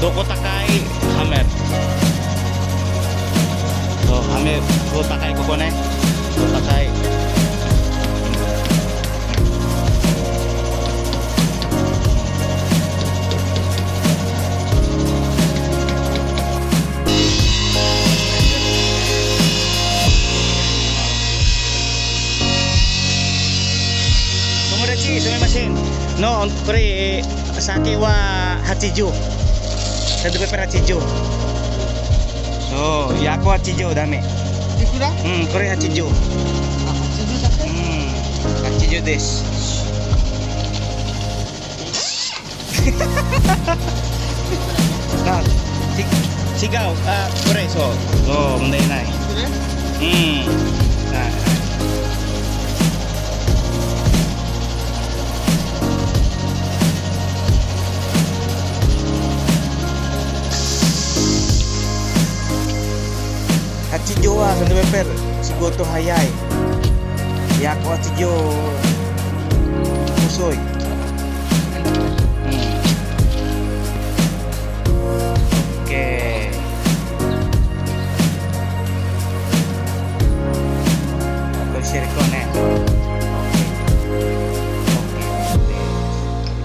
どこ高いハメる。そう、はめ、こう高い、ここね。こう高い。 Tomodachi, sumimasen. No, これ酒は80。セントペッパー80。そう、薬は80ダメ。いくらうん、これ80。うん、あ、80 Saya tu pernah cijo. So, ya aku ada cijo dah me. Cijo dah? Hmm, kau ada Nah, cik, ah, kau so, so, mana? Hmm. Goto Hayay Yako at Jo Musoy hmm. Okay Pag-share ko na Okay Okay Okay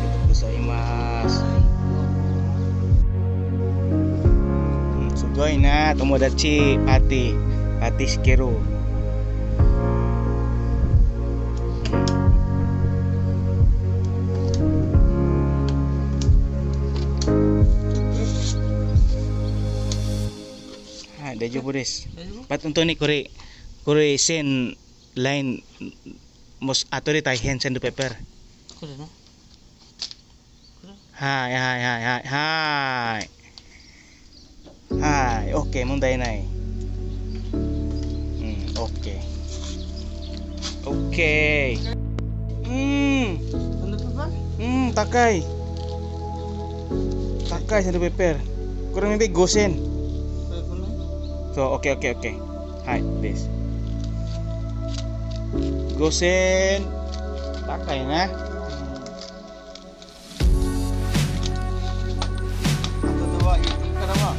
Ito po sa imas Sugoi na Tomodachi Pati Pati Shikeru Dia je buris. Pat untuk ni kore kore sen lain mos ah, atau dia tahan sen de paper. Kore no. Hai hai hai hai hai. Hai, okey mun dai nai. Hmm, okey. Okey. Hmm. Sen de paper? Hmm, takai. Takai sen de paper. Kurang lebih gosen to okay okay okay. Hi this gosen. Takay na ano to ba ito kara ba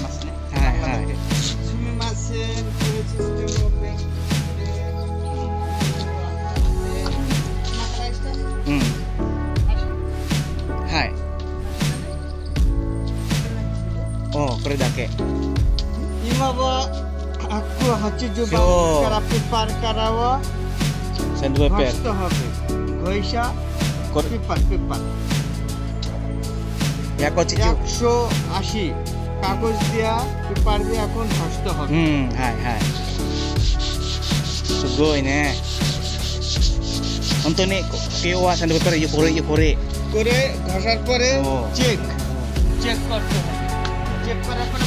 mas ni hi hi sumimasen kung sino mo pa হচ্ছে আপনি পার করাওয়া একশো আশি কাগজ দিয়া paper দিয়ে এখন ভাসতে হবে। হ্যাঁ হ্যাঁ। সুগোই নে। করে ইয়ে করে ইয়ে করে করে ঘষার পরে চেক চেক করতে হবে। পরে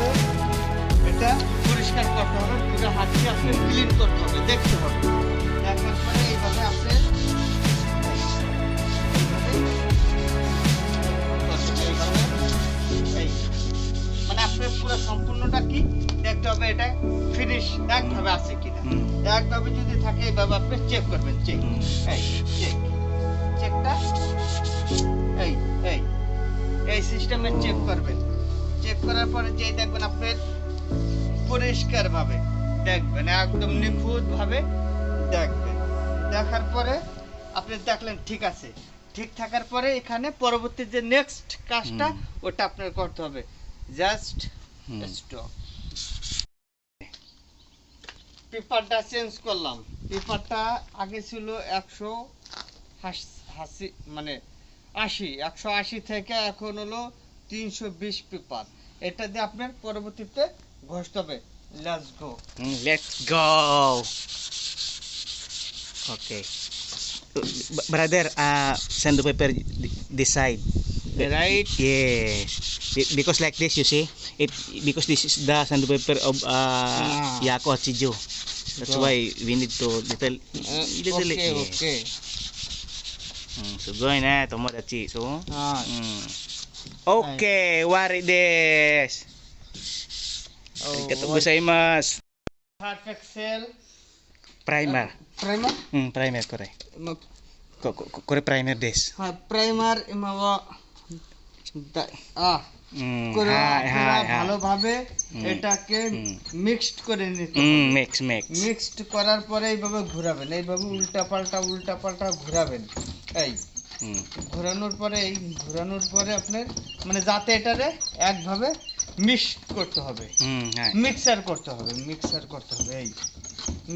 সাথে এটা পরিষ্কার করতে হবে পুরো হাতটি আপনি ক্লিন করতে হবে দেখতে হবে। দেখার পরে এইভাবে আপনি মানে আপনার পুরো সম্পূর্ণটা কি? দেখতে হবে এটা ফিনিশ একভাবে আছে কিনা। একভাবে যদি থাকে এইভাবে আপনি চেক করবেন চেক এই চেক চেকটা এই এই। এই সিস্টেমে চেক করবেন। চেক করার পরে যেই দেখবেন আপনি পরিষ্কার ভাবে দেখবেন একদম নিখুঁত ভাবে দেখবেন। দেখার পরে আপনি দেখলেন ঠিক আছে। ঠিক থাকার পরে এখানে পরবর্তী যে নেক্সট কাজটা ওটা আপনার করতে হবে। জাস্ট স্টপ পেপারটা চেঞ্জ করলাম। পেপারটা আগে ছিল একশো হাসি মানে আশি একশো আশি থেকে এখন হলো তিনশো বিশ পেপার এটা দিয়ে আপনার পরবর্তীতে ঘষতে হবে let's go Hmm, let's go. Okay. B- Brother, uh, sandpaper th- this side. Right? Yes. Because like this, you see, it because this is the sandpaper of uh, Ah. Yako Hachijo. That's Go. why we need to little, little okay yes. Okay Mm, so go na, tomodachi. So, হ্যাঁ mm. Okay, wari des. Oh, Arigatou gozaimasu. Perfect sell Primer. Primer Mm, primer kore. Ko- ko- ko- Kore primer des. হ্যাঁ primer ইমাওয়া আহ Mm, করে. ভালোভাবে এটাকে mixed করে নিতে mix, mix. Mixed করার পরে এইভাবে ঘোরাবেন এইভাবে উল্টা পাল্টা উল্টা পাল্টা ঘোরাবেন এই. ঘোরানোর পরে এই ঘোরানোর পরে আপনার মানে যাতে এটারে একভাবে মিক্সড করতে হবে Mm, মিক্সার করতে হবে মিক্সার করতে হবে এই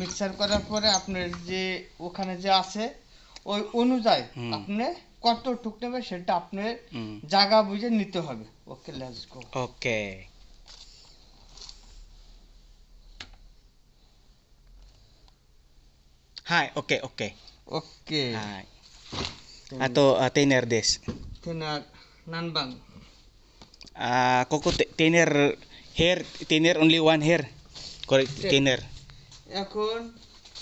মিক্সার করার পরে আপনার যে ওখানে যে আছে ওই অনুযায়ী আপনি কত টুক নেবে সেটা আপনার. জায়গা বুঝে নিতে হবে okay let's go Okay. Hi, okay okay. Okay Hi. Ato uh, thinner des. তেনার নানবাং Ah, koko t- thinner hair, thinner only one hair. Correct, Okay. thinner. এখন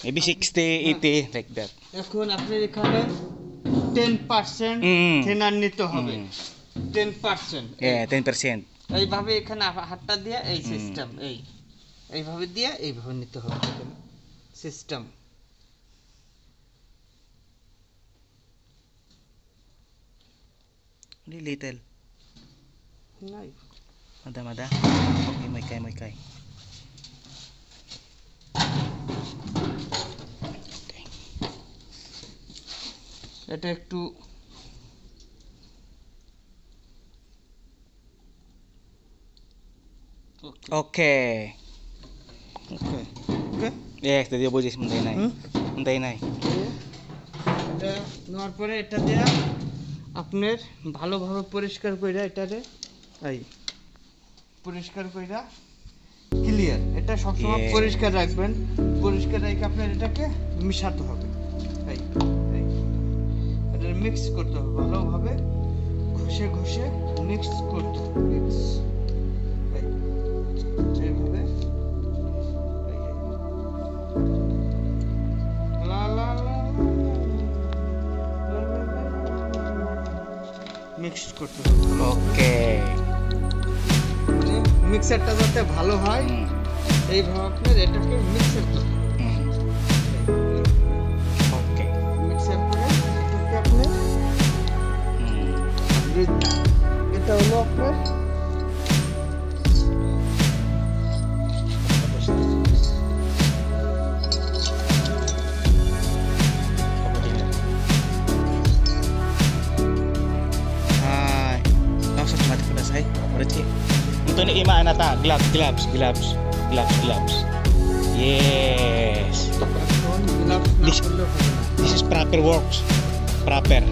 Maybe 60, 80 like that. এখন আপনার এখানে টেন পার্সেন্ট Mm. থেনার নিতে হবে Mm. Ten percent Yeah, 10%. এইভাবে এখানে আ- হাতটা দিয়ে এই হুম। সিস্টেম এই এইভাবে দিয়ে এইভাবে নিতে হবে সিস্টেম Only little. নাই Mada, mada. Okay, may kay, may kay. Okay. এটা একটু Okay. ওকে ওকে Yes, tadi bujis munday nay. হুম Munday nay. এটা নেওয়ার পরে এটা দিয়ে আপনার ভালোভাবে পরিষ্কার কইরা এটারে এই পরিষ্কার কইরা ক্লিয়ার এটা সবসময়. পরিষ্কার রাখবেন। পরিষ্কার রেখে আপনার এটাকে মিশাতে হবে। এই এই এটা মিক্স করতে হবে ভালোভাবে। ঘষে ঘষে মিক্স করতে হবে। মিক্স এই এইভাবে মিক্স করতে ওকে Okay. মানে মিক্সারটা যাতে ভালো হয় এই এইভাবে আপনার এটাকে মিক্সার করতে ওকে. মিক্সার করে এটাকে আপনি. এটা হলো আপনার Αυτά, gloves, gloves, gloves, gloves, gloves. Yes. This, this is proper works. Proper.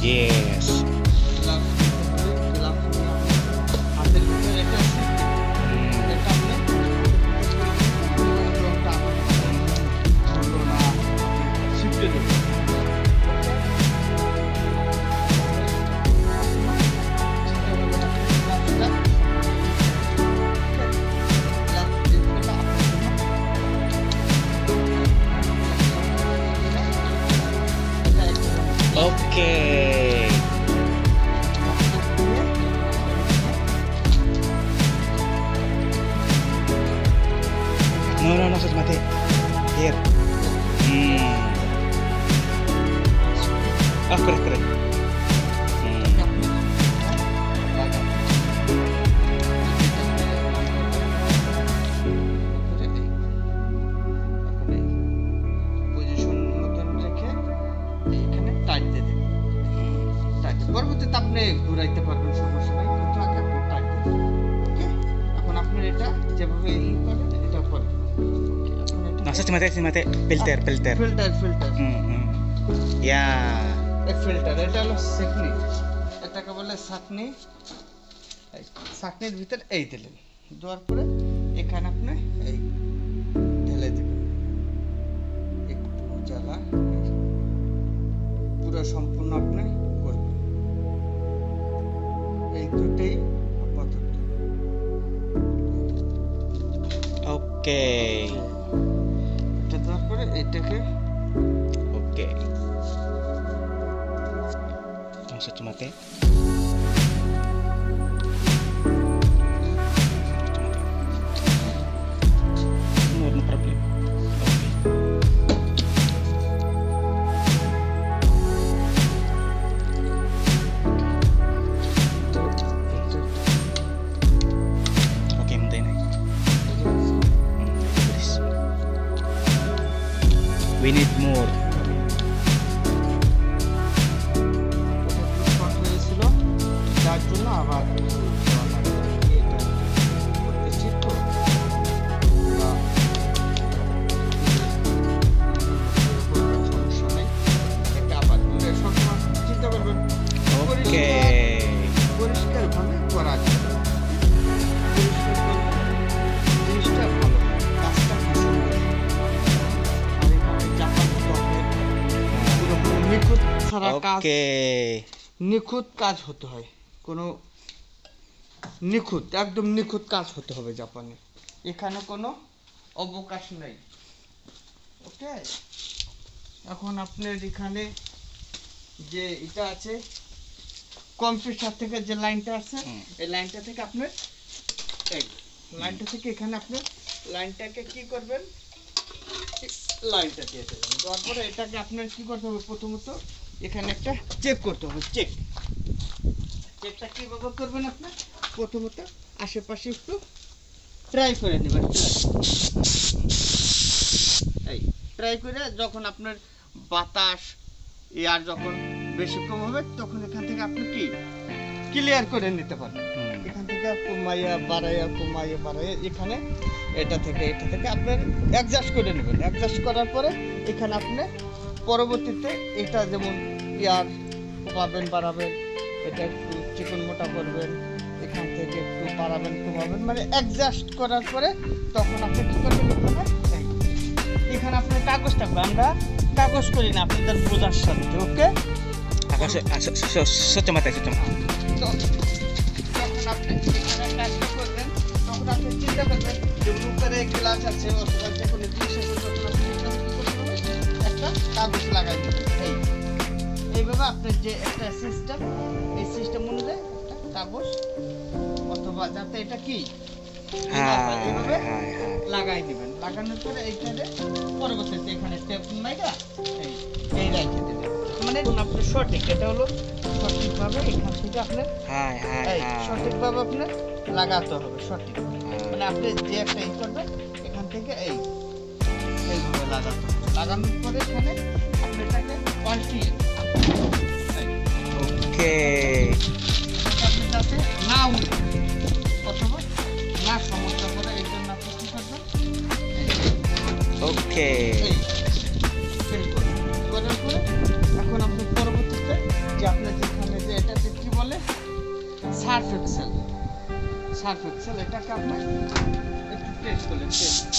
Yes. conoces, Mate? Ayer. Mm. Ah, espera, espera. Si mate, si mate. Filter. Filter filter Hmm, hmm. Yeah. এই filter এটা হলো সেকনি এটাকে বলে এই সাকনির ভিতর এই দিলেন দেওয়ার পরে এখানে আপনি এই ঢেলে দিবেন একটু জ্বালা। পুরো সম্পূর্ণ আপনি করবেন এই দুটেই আপাতত Okay. এটা দেওয়ার পরে এটাকে Okay. Nasa si mate. No, কাজ নিখুঁত কাজ হতে হয়। কোনো নিখুঁত একদম নিখুঁত কাজ হতে হবে জাপানে। এখানে কোনো অবকাশ নেই। ওকে? এখন আপনার এখানে যে এটা আছে কম্পিউটার থেকে যে লাইনটা আছে এই লাইনটা থেকে আপনার এই লাইনটা থেকে এখানে আপনি লাইনটাকে কি করবেন? লাইনটা দিয়ে দেবেন। দেওয়ার পরে এটাকে আপনার কি করতে হবে? প্রথমত এখানে একটা চেক করতে হবে চেক। চেকটা কীভাবে করবেন আপনার প্রথমত আশেপাশে একটু ট্রাই করে নেবেন। এই ট্রাই করে যখন আপনার বাতাস এয়ার যখন বেশি কম হবে তখন এখান থেকে আপনি কি? ক্লিয়ার করে নিতে পারবেন. এখান থেকে কমাইয়া বাড়াইয়া কমাইয়া বাড়াইয়া এখানে এটা থেকে এটা থেকে আপনার অ্যাডজাস্ট করে নেবেন। অ্যাডজাস্ট করার পরে এখানে আপনি পরবর্তীতে এটা যেমন ইয়ার কমাবেন বাড়াবেন এটা একটু চিকন মোটা করবেন এখান থেকে একটু বাড়াবেন কমাবেন মানে অ্যাডজাস্ট করার পরে তখন আপনি কি করবেন এখানে আপনার কাগজ থাকবে আমরা কাগজ করি না আপনাদের বোঝার সাথে ওকে mate, so, mate. তো যখন আপনি এখানে করবেন তখন আপনি চিন্তা করবেন যে উপরে গ্লাস আছে অথবা যে একটা কাগজ লাগাই দেবেন এই এইভাবে আপনার যে একটা সিস্টেম এই সিস্টেম অনুযায়ী একটা কাগজ অথবা যাতে এটা কি Hi, এইভাবে hi, hi. লাগাই দিবেন। লাগানোর পরে এইখানে পরবর্তীতে এখানে টেপ মাইরা এই এই রেখে দিবেন। মানে আপনার সঠিক এটা হলো সঠিকভাবে এখান থেকে আপনার. সঠিকভাবে আপনার লাগাতে হবে সঠিক। মানে আপনি যে একটা ই করবেন এখান থেকে এই এইভাবে লাগাতে হবে। লাগানোর পরে এখানে আপনি এটাকে পাল্টিয়ে. এটা আপনি যাতে না উঠে অথবা না সমস্যা করে এই জন্য আপনি কি করবেন? করবেন করার পরে এখন আপনি পরবর্তীতে যে আপনার যেখানে যে কি বলে? সার্ফ এক্সেল সার্ফ এক্সেল এটাকে আপনি একটু টেস্ট করলেন টেস্ট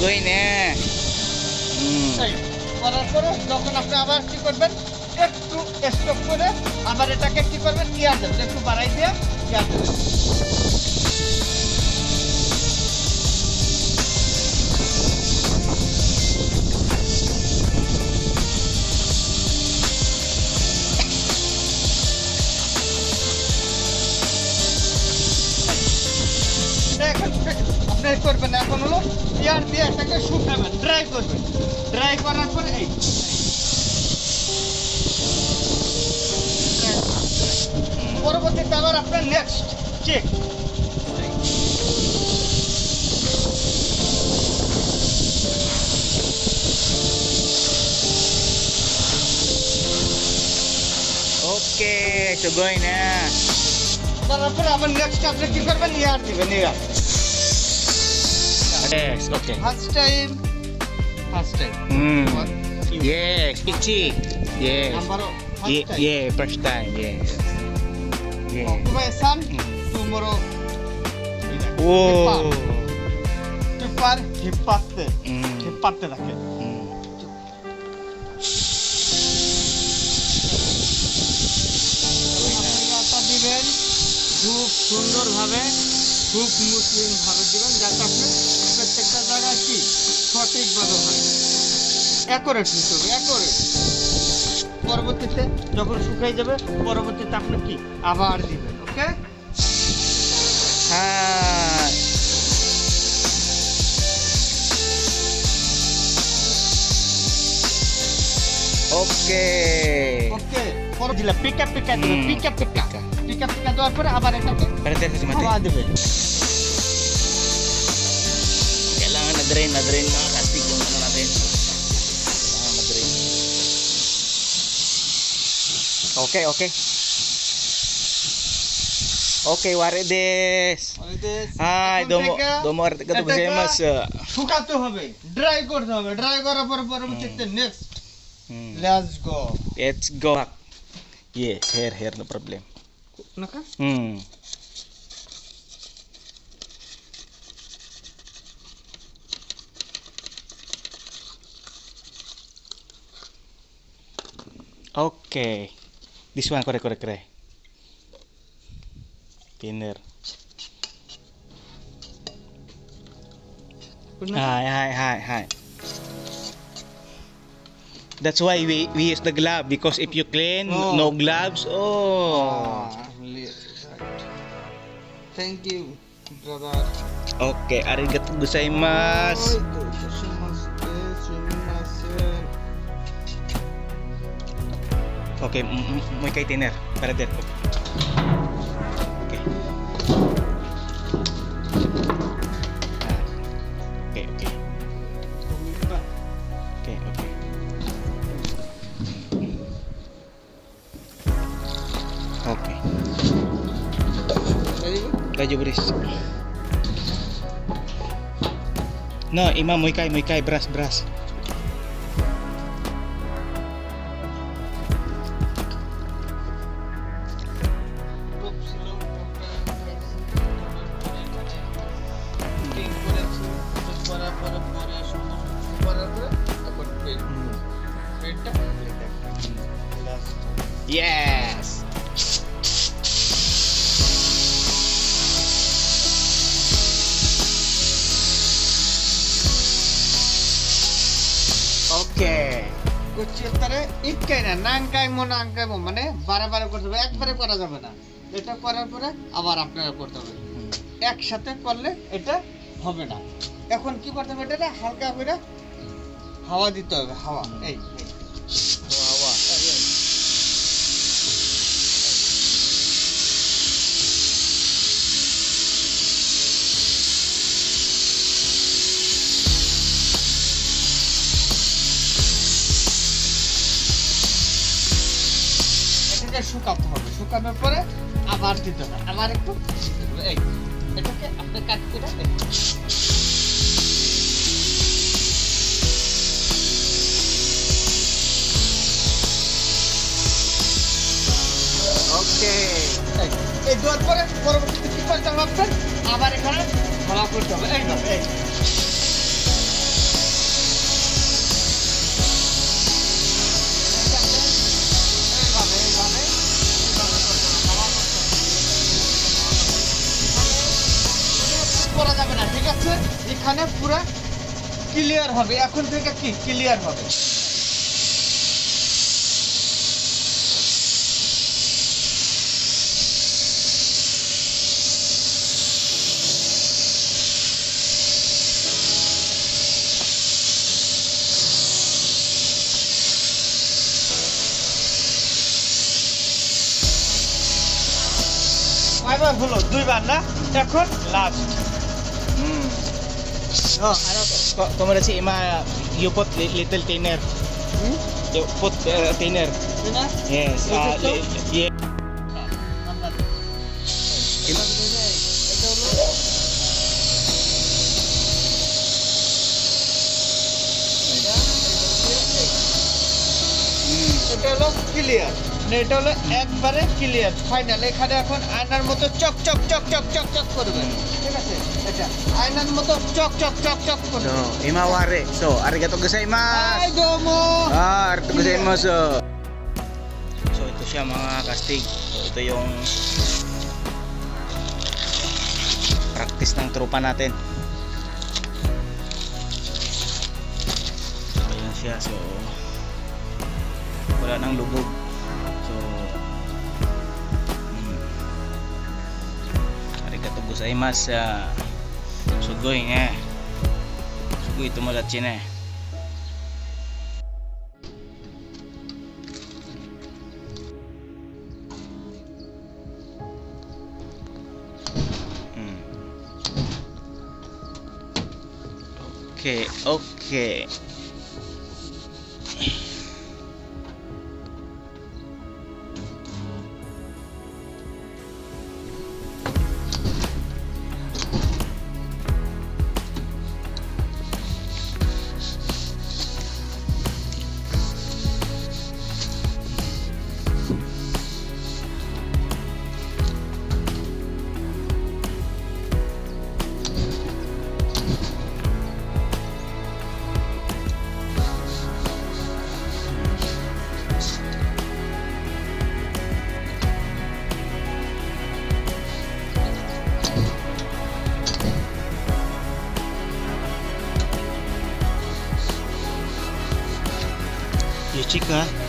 Na. Mm. করার পরে যখন আপনি আবার কি করবেন, একটু স্টপ করে আবার এটাকে কি করবেন ইয়ার দেবেন একটু বাড়াই দিয়ে ইয়ার দেবেন এটা এখন আপনি করবেন ইয়ার দিয়ে এটাকে শুকাবেন ড্রাই করবেন ড্রাই করার পরে এই পরবর্তীতে আবার আপনার next check Okay, sugoy na. করার পরে আবার নেক্সট আপনি কি করবেন? ইয়ার দিবেন ইয়ার Yes, okay. First time first time Mm. Yes, Pichi. Yes. Number Ye- first time yeah, first time, yes. Yeah. começar Mm. número Whoa. টুপার হিপাতে Mm. হিপাতে রাখে Mm. আটা দিবেন খুব সুন্দরভাবে খুব মুসলিম ভাবে দিবেন যাতে আপনি কি সঠিকভাবে হয় অ্যাকোরেট নিতে হবে অ্যাকোরেট পরবর্তীতে যখন শুকাই যাবে পরবর্তীতে আপনি কি? আবার দিবেন ওকে Hi. Okay. ওকে পরে দিলে পিকা পিকা দিবে পিকা পিকা পিকা। পিকা দেওয়ার পরে আবার এটাকে harus দেবে। Kailangan na drain, na drain mga kastig yung ano natin. Kailangan na drain. Okay, okay. Okay, wari des. Hi, এখন domo, থেকে domo arigatou এটাকে gozaimasu. শুকাতে হবে ড্রাই করতে হবে ড্রাই করার পরে পরবর্তীতে next Hmm. Let's go Let's go back. Yes, here, here, no problem. নাকা Hmm. Okay. This one, correct, correct, correct. Thinner. Hi, hi, hi, hi. That's why we we use the glove because if you clean, oh. no gloves, oh. oh Thank you, brother. Okay, arigatou gozaimasu. Oh, Okay, muy kay tiner para. Okay. Ah. Okay, okay. Okay, okay. Okay. Kaju beris. No, ima muy kay, muy kay, bras, bras. মো মানে বারে বারে করতে হবে একবারে করা যাবে না। এটা করার পরে আবার আপনারা করতে হবে। একসাথে করলে এটা হবে না। এখন কি করতে হবে? এটা হালকা করে হাওয়া দিতে হবে হাওয়া। এই। এটাকে শুকাতে হবে শুকানোর পরে আবার দিতে হবে আবার একটু। এই, এটাকে আপনি কাট করে এই। দেওয়ার পরে পরবর্তীতে কি করতে হবে আবার এখানে ধরা করতে হবে এই এই এখানে পুরো ক্লিয়ার হবে। এখন থেকে কি? ক্লিয়ার হবে। কয়বার হলো, দুইবার না? এখন last. Oh, ano, ko- kumara si Ima, you put li- little thinner. You put uh, thinner. Yes. Little Uh, li- yeah. এটা হলো ক্লিয়ার এটা হলো একবারে ক্লিয়ার ফাইনাল এখানে এখন আয়নার মতো চক চক চক চক চক চক করবে Ay, nan mo to. Chok, chok, chok, chok. So, imawari. So, arigato gozaimasu. Ay, gomo. Ah, arigato gozaimasu. So, ito siya mga kastig. So, ito yung practice ng tropa natin. So, ayan siya. So, wala nang lubog. So, hmm. arigato gozaimasu. Ah. Sugoi going eh. So go itu mula chain eh hmm. Okay, okay. hả?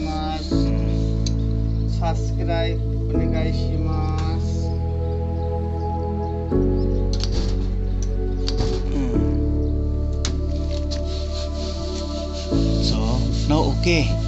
করে গাইছি মাস subscribe করে গাইছি মাস Mm. So, no, okay.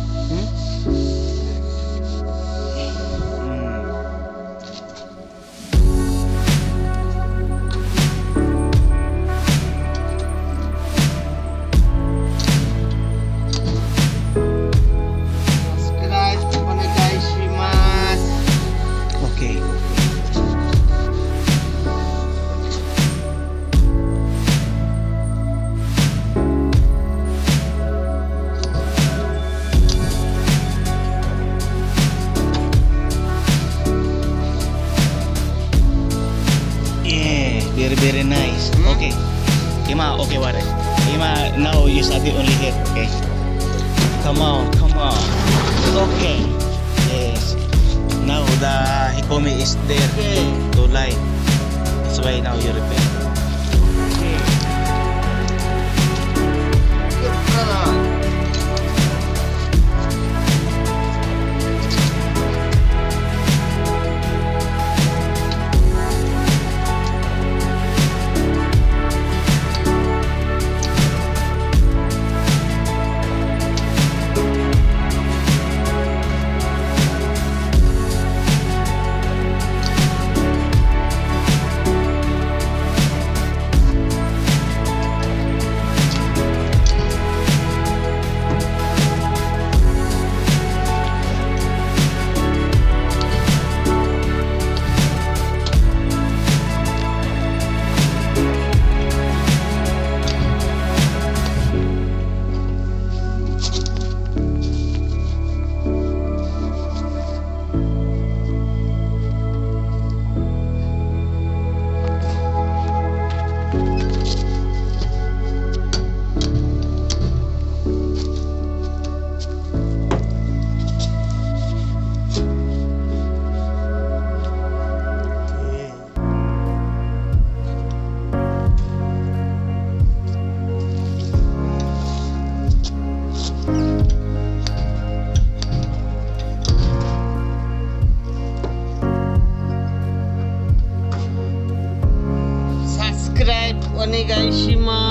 お願いします